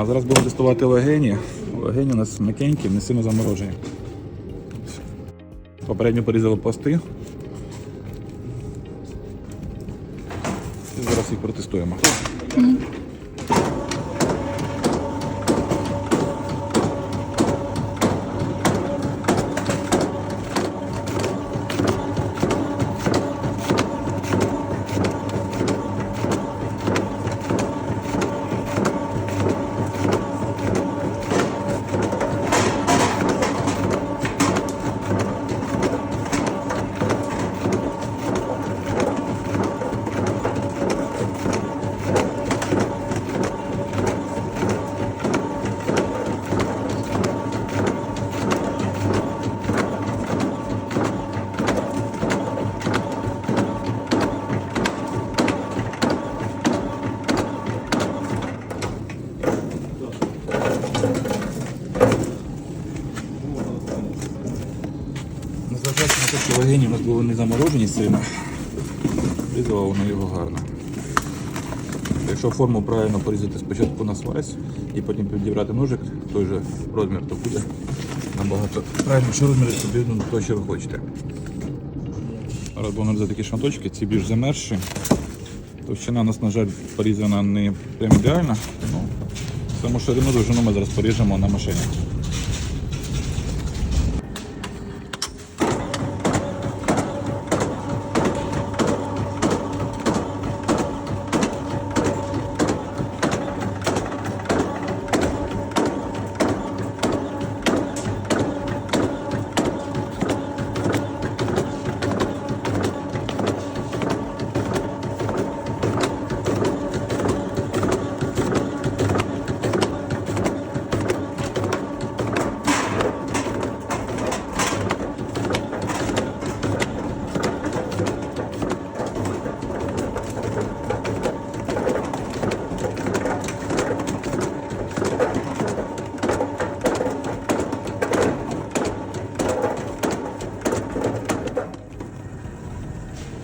А зараз будемо тестувати легені. Легені у нас м'якенькі, не сильно заморожені. Попередньо порізали пласти. І зараз їх протестуємо. Те, у нас були не заморожені сильно, різало воно його гарно. Якщо форму правильно порізати спочатку на слайс і потім підібрати ножик, той же розмір, то буде набагато правильніше розмір відповідно до того, що ви хочете. Зараз будемо нарізати такі шматочки, ці більш замерзші. Товщина у нас, на жаль, порізана не прям ідеально. Ну, тому ширину довжину ми зараз поріжемо на машині.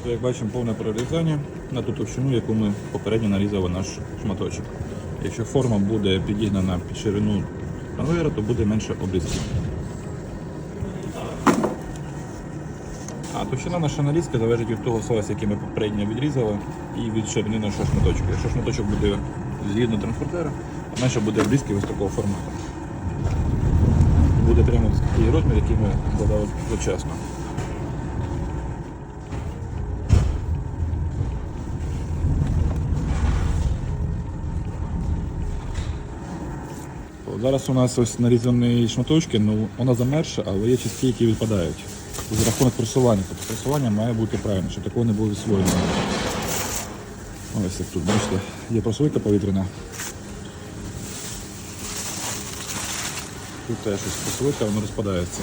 То, Як бачимо, повне прорізання на ту товщину, яку ми попередньо нарізали наш шматочок. Якщо форма буде підігнана під ширину конвейера, то буде менше обрізків. А товщина нашої нарізки залежить від того слайсу, який ми попередньо відрізали, і від ширини нашого шматочка. Якщо шматочок буде згідно транспортера, то менше буде обрізки ось такого формату. Буде прямо такий розмір, який ми додали завчасно. Зараз у нас ось нарізані шматочки, ну вона замерша, але є частки, які відпадають. За рахунок просування. Тобто просування має бути правильно, щоб такого не було відсвоєно. Ось як тут, бачите, є прослойка повітряна. Тут теж ось прослойка, воно розпадається.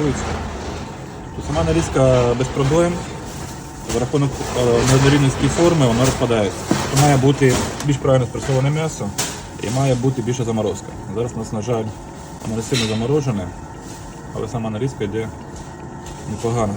Перепакуються. То сама нарізка без проблем. За рахунок е, неоднорідності форми вона розпадається. Тобто має бути більш правильно спресоване м'ясо і має бути більша заморозка. Зараз у нас, на жаль, воно не сильно заморожене, але сама нарізка йде непогано.